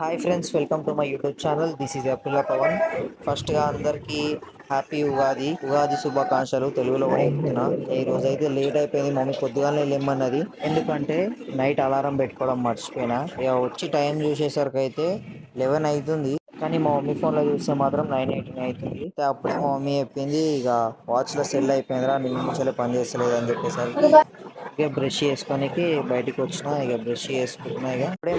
Hi friends welcome to my YouTube channel this is Abdullah Pavan ఫస్ట్గా అందరికీ అందరికి happy Ugadi. Ugadi శుభాకాంక్షలు తెలుగులో కూడా చెప్తున్నా. ఈ రోజు అయితే లేట్ అయిపోయింది. మమ్మీ పొద్దుగానే లేమన్నది. ఎందుకంటే నైట్ అలారం పెట్టుకోవడం మర్చిపోయినా. ఇక వచ్చి టైం చూసేసరికి అయితే లెవెన్ అవుతుంది కానీ మా మమ్మీ ఫోన్లో చూస్తే మాత్రం నైన్ ఎయిటీన్ అవుతుంది అప్పుడే మా మమ్మీ చెప్పింది ఇక వాచ్లో సెల్ అయిపోయిందిరా నీ నుంచే పని చేస్తలేదు అని చెప్పేసరికి ఇక బ్రష్ చేసుకోనికి బయటకు వచ్చిన. ఇక బ్రష్ చేసుకుంటున్నా ఇక. ఇప్పుడే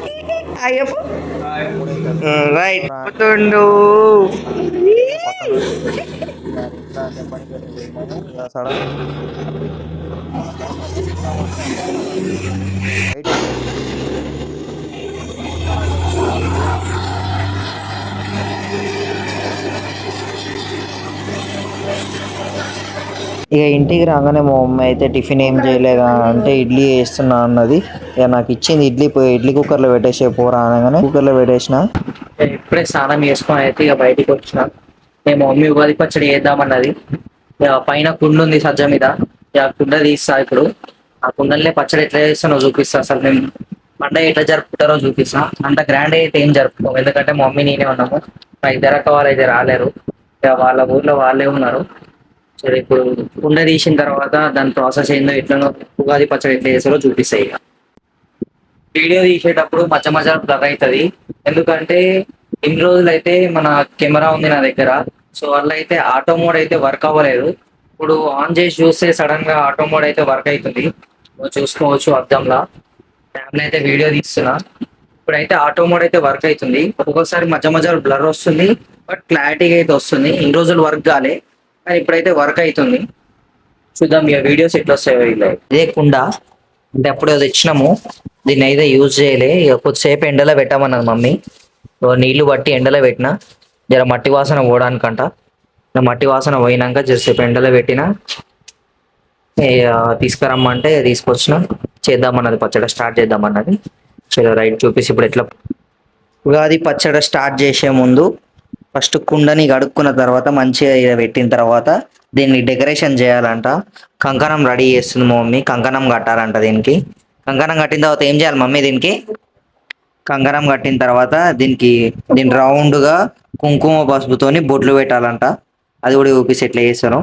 రైట్ పోతుండు. ఇక ఇంటికి రాగానే మా మమ్మీ అయితే టిఫిన్ ఏం చేయలేదా అంటే ఇడ్లీ వేస్తున్నా అన్నది. ఇక నాకు ఇచ్చింది ఇడ్లీ పోయి ఇడ్లీ కుక్కర్లో పెట్టేసే పోరా అనగానే కుక్కర్లో పెట్టేసిన. ఇప్పుడే స్నానం చేసుకొని అయితే ఇక బయటికి వచ్చిన. మేము మమ్మీ ఉగాది పచ్చడి వేద్దామన్నది ఇక పైన కుండ ఉంది సజ్జ మీద. ఇక కుండ తీస్తా ఇప్పుడు. ఆ కుండలనే పచ్చడి ఎట్లా చేస్తానో చూపిస్తా అసలు మేము పండగ ఎట్లా జరుపుకుంటారో చూపిస్తా. అంత గ్రాండ్ అయితే ఏం జరుపుకోము. ఎందుకంటే మమ్మీ నేనే ఉన్నాము. మా ఇద్దరు అక్క వాళ్ళు అయితే రాలేరు. ఇక వాళ్ళ ఊర్లో వాళ్ళే ఉన్నారు. సరే ఇప్పుడు కుండ తీసిన తర్వాత దాని ప్రాసెస్ ఏందో ఎట్లనో ఉగాది పచ్చడి ఎట్లా చేస్తారో చూపిస్తాయి వీడియో తీసేటప్పుడు మధ్య మధ్య బ్లర్ అవుతుంది ఎందుకంటే ఇన్ని రోజులు అయితే మన కెమెరా ఉంది నా దగ్గర. సో వల్ల అయితే ఆటో మోడ్ అయితే వర్క్ అవ్వలేదు. ఇప్పుడు ఆన్ చేసి చూస్తే సడన్గా ఆటో మోడ్ అయితే వర్క్ అవుతుంది చూసుకోవచ్చు అద్దంలా. ఫ్యామిలీ అయితే వీడియో తీస్తున్నా. ఇప్పుడైతే ఆటో మోడ్ అయితే వర్క్ అవుతుంది ఒక్కొక్కసారి మధ్య మధ్యలో బ్లర్ వస్తుంది. బట్ క్లారిటీగా అయితే వస్తుంది. ఇన్ని రోజులు వర్క్ కాలే. కానీ ఇప్పుడైతే వర్క్ అవుతుంది చూద్దాం ఇక వీడియోస్ ఎట్లా వస్తాయో ఇలా లేకుండా అంటే అప్పుడు అది ఇచ్చినాము దీన్ని అయితే యూజ్ చేయలే. ఇక కొద్దిసేపు ఎండలో పెట్టామన్నది మమ్మీ. నీళ్ళు పట్టి ఎండలో పెట్టిన. జర మట్టి వాసన పోవడానికంట. మట్టి వాసన పోయినాక జరసేపు ఎండలో పెట్టిన. ఇక తీసుకురమ్మంటే తీసుకొచ్చిన. చేద్దామన్నది పచ్చడి స్టార్ట్ చేద్దామన్నది. సరే రైట్ చూపిసి ఇప్పుడు ఎట్లా. ఉగాది పచ్చడి స్టార్ట్ చేసే ముందు ఫస్ట్ కుండని కడుక్కున్న తర్వాత మంచిగా పెట్టిన తర్వాత దీన్ని డెకరేషన్ చేయాలంట. కంకణం రెడీ చేస్తుంది మమ్మీ. కంకణం కట్టాలంట దీనికి. కంకణం కట్టిన తర్వాత ఏం చేయాలి మమ్మీ దీనికి? కంకణం కట్టిన తర్వాత దీనికి దీని రౌండ్గా కుంకుమ పసుపుతోని బొట్లు పెట్టాలంట. అది కూడా చూపిస్తే ఎట్లా చేస్తాను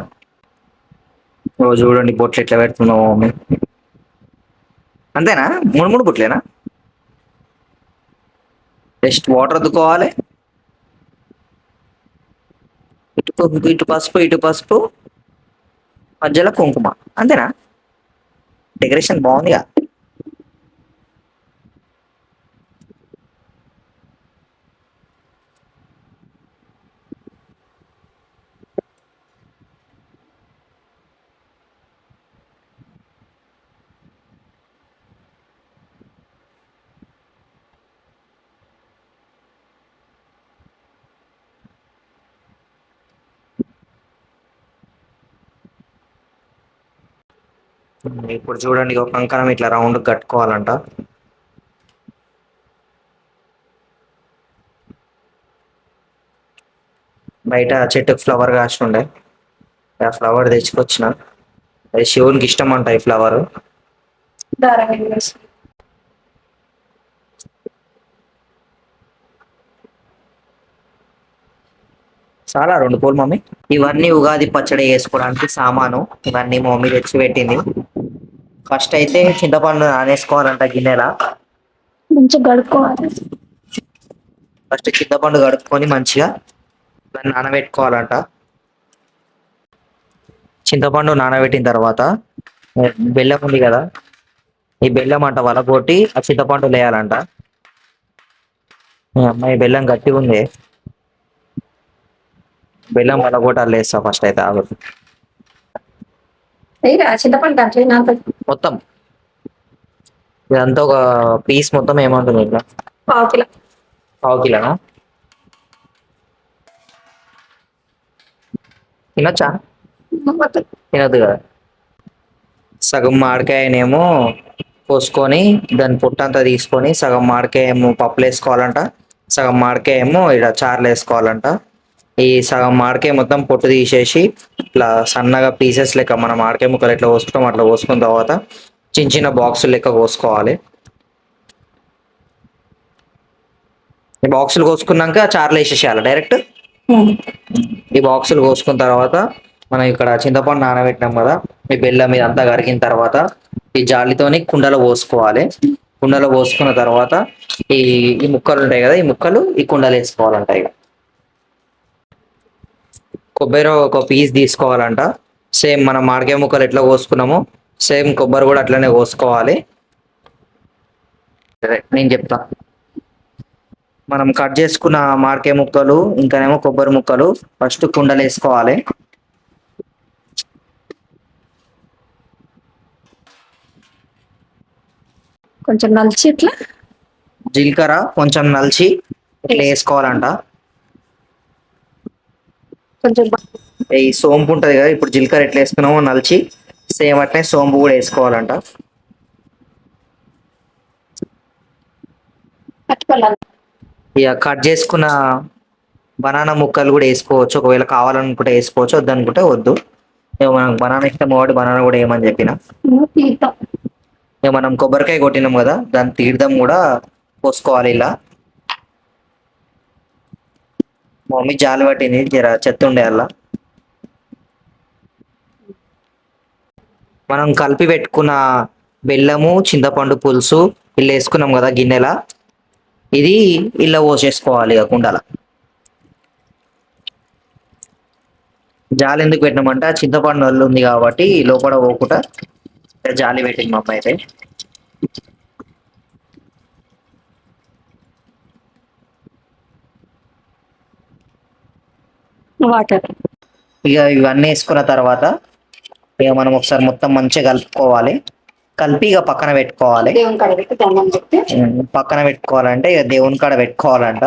చూడండి బొట్లు ఎట్లా పెడుతున్నావు మమ్మీ. అంతేనా? మూడు మూడు బొట్లేనా? జస్ట్ వాటర్ అద్దుకోవాలి ఇటు కుంకు- ఇటు పసుపు ఇటు పసుపు మధ్యలో కుంకుమ. అంతేనా? డెకరేషన్ బాగుందిగా. ఇప్పుడు చూడండి ఒక కంకణం ఇట్లా రౌండ్ కట్టుకోవాలంట. బయట చెట్టుకు ఫ్లవర్ కాస్తుండే ఆ ఫ్లవర్ తెచ్చుకొచ్చిన. అది శివునికి ఇష్టం అంట ఈ ఫ్లవర్ చాలా రెండు పూలు మమ్మీ. ఇవన్నీ ఉగాది పచ్చడి వేసుకోవడానికి సామాను. ఇవన్నీ మమ్మీ తెచ్చి పెట్టింది. ఫస్ట్ అయితే చింతపండు నానేసుకోవాలంట గిన్నెల. మంచిగా గడుక్కోవాలి ఫస్ట్ చింతపండు కడుక్కొని మంచిగా దాన్ని నానబెట్టుకోవాలంట. చింతపండు నానబెట్టిన తర్వాత బెల్లం ఉంది కదా ఈ బెల్లం అంట వలగొట్టి ఆ చింతపండు లేయాలంట. అమ్మాయి బెల్లం గట్టిగా ఉంది బెల్లం వలగొట్టాలి వేస్తా ఫస్ట్ అయితే ఆగు. చింతపండు మొత్తం. ఇదంతా ఒక పీస్ మొత్తం ఏమంటుంది ఇట్లా పావు కిలో. పావు కిలోనా? తినొచ్చా? తినద్దు కదా. సగం మామిడికాయనేమో కోసుకొని దాని పొట్టంతా తీసుకొని సగం మామిడికాయ ఏమో పప్పులు వేసుకోవాలంట సగం మామిడికాయ ఏమో ఇక్కడ చారులు వేసుకోవాలంట ఈ సగం మామిడికాయ మొత్తం పొట్టు తీసేసి ఇట్లా సన్నగా పీసెస్ లెక్క మనం మాడకాయ ముక్కలు ఎట్లా కోసుకుంటాం అట్లా కోసుకున్న తర్వాత చిన్న చిన్న బాక్సులు లెక్క కోసుకోవాలి. ఈ బాక్సులు కోసుకున్నాక చార్లు వేసేసేయాలి. డైరెక్ట్ ఈ బాక్సులు కోసుకున్న తర్వాత మనం ఇక్కడ చింతపండు నానబెట్టినాం కదా ఈ బెల్లం మీద అంతా కరిగిన తర్వాత ఈ జాలితోని కుండలో పోసుకోవాలి. కుండలో పోసుకున్న తర్వాత ఈ ఈ ముక్కలు ఉంటాయి కదా ఈ ముక్కలు ఈ కుండలు వేసుకోవాలంట ఇక. కొబ్బరి ఒక పీస్ తీసుకోవాలంట. సేమ్ మనం మామిడికాయ ముక్కలు ఎట్లా కోసుకున్నామో సేమ్ కొబ్బరి కూడా అట్లనే కోసుకోవాలి. సరే నేను చెప్తా. మనం కట్ చేసుకున్న మామిడికాయ ముక్కలు ఇంకానేమో కొబ్బరి ముక్కలు ఫస్ట్ కుండలు వేసుకోవాలి. కొంచెం నలిచి ఇట్లా జీలకర్ర కొంచెం నలిచి ఇట్లా వేసుకోవాలంట. కొంచెం ఈ సోంపు ఉంటది కదా ఇప్పుడు జీలకర్ర ఎట్లా వేసుకున్నామో నలిచి సేమ్ అట్లనే సోంపు కూడా వేసుకోవాలంట. ఇక కట్ చేసుకున్న బనానా ముక్కలు కూడా వేసుకోవచ్చు. ఒకవేళ కావాలనుకుంటే వేసుకోవచ్చు వద్దనుకుంటే వద్దు. మనకు బనానా ఇష్టం కాబట్టి బనానా కూడా వేయమని చెప్పిన. మనం కొబ్బరికాయ కొట్టినాం కదా దాని తీర్థం కూడా పోసుకోవాలి ఇలా మా మమ్మీ జాలి పట్టింది. జర చెత్త ఉండే అలా. మనం కలిపి పెట్టుకున్న బెల్లము చింతపండు పులుసు ఇలా వేసుకున్నాం కదా గిన్నెల. ఇది ఇలా పోసేసుకోవాలి ఇక కుండల. జాలి ఎందుకు పెట్టినామంటే ఆ చింతపండు వల్ల ఉంది కాబట్టి లోపల పోకుండా జాలి పెట్టింది మా అమ్మ అయితే. వాటర్. ఇక ఇవన్నీ వేసుకున్న తర్వాత ఇక మనం ఒకసారి మొత్తం మంచిగా కలుపుకోవాలి. కలిపి ఇక పక్కన పెట్టుకోవాలి. దేవుని కాడ పెట్టి దండం పెట్టి. ఉమ్, పక్కన పెట్టుకోవాలంటే ఇక దేవుని కాడ పెట్టుకోవాలంట.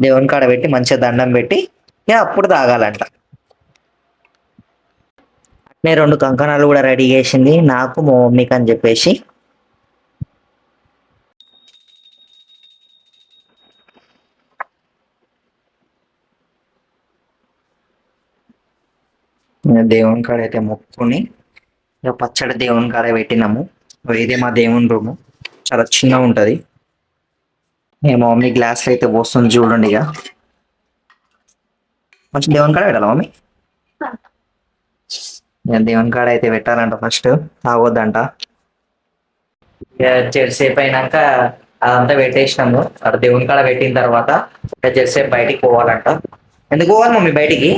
దేవుని కాడ పెట్టి మంచిగా దండం పెట్టి ఇక అప్పుడు తాగాలంట. అట్నే రెండు కంకణాలు కూడా రెడీ చేసింది. నాకు మా మమ్మీకి అని చెప్పేసి. దేవుని కాడ అయితే మొక్కుని ఇక పచ్చడి దేవుని కాడ పెట్టినాము. ఇదే మా దేవుని రూము. చాలా చిన్నగా ఉంటది. మేము మా మమ్మీ గ్లాస్ అయితే పోస్తుంది చూడండి ఇక. కొంచెం దేవుని కాడ పెట్టాలా మమ్మీ? దేవుని కాడ అయితే పెట్టాలంట ఫస్ట్. తాగొద్దంట ఇక జెర్సేపు అయినాక అదంతా పెట్టేసినాము. అక్కడ దేవుని కాడ పెట్టిన తర్వాత ఇక జెర్సేపు బయటికి పోవాలంట. ఎందుకు పోవాలి మమ్మీ బయటికి?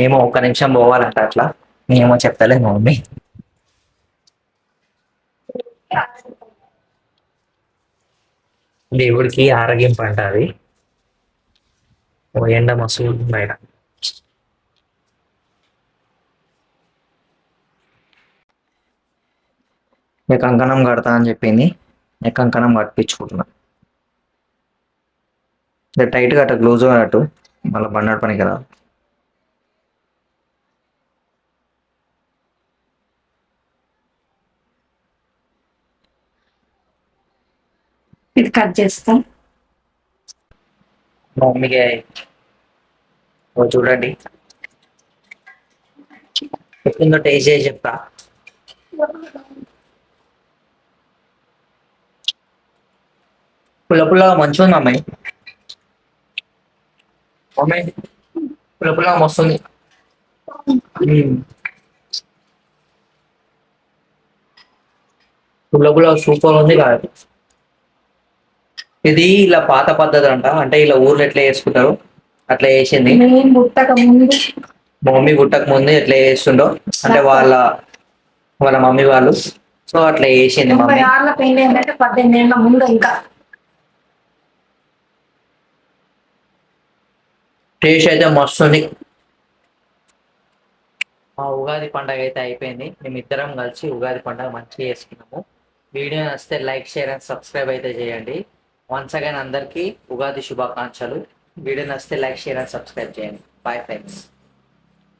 మేము ఒక్క నిమిషం పోవాలంట అట్లా. ఏమో చెప్తలే మమ్మీ. దేవుడికి ఆరోగ్యం అంట అది. ఓ ఎండ మస్తు బయట ఇక కంకణం కడతా అని చెప్పింది. ఇక కంకణం కట్టించుకుంటున్నా. టైట్గా టైట్ కట్ట క్లోజ్ అన్నట్టు మళ్ళీ బండాడు పని కదా ఇది కట్ చేస్తాం. మమ్మీకి చూడండి. చెప్పిందో టేస్ట్ చేసి చెప్తా. పుల్ల పుల్లగా మంచిగా ఉంది అమ్మాయి. మమ్మీ పుల్ల పుల్లగా మస్తుంది. పుల్ల పుల్ల సూపర్ ఉంది కాదు ఇది ఇలా పాత పద్ధతి అంట అంటే ఇలా ఊర్లో ఎట్లా చేసుకుంటారు? అట్లా చేసింది. మమ్మీ పుట్టక ముందు ఎట్లా చేస్తుండో అంటే వాళ్ళ వాళ్ళ మమ్మీ వాళ్ళు. సో అట్లా చేసింది మమ్మీ. టేస్ట్ అయితే మస్తు ఉంది. మా ఉగాది పండగ అయితే అయిపోయింది. మేము ఇద్దరం కలిసి ఉగాది పండగ మంచిగా చేసుకున్నాము. వీడియో నచ్చితే లైక్ షేర్ అండ్ సబ్స్క్రైబ్ అయితే చేయండి. వన్స్ అగైన్ అందరికీ ఉగాది శుభాకాంక్షలు. వీడియో నచ్చితే లైక్ షేర్ అండ్ సబ్స్క్రైబ్ చేయండి. Bye friends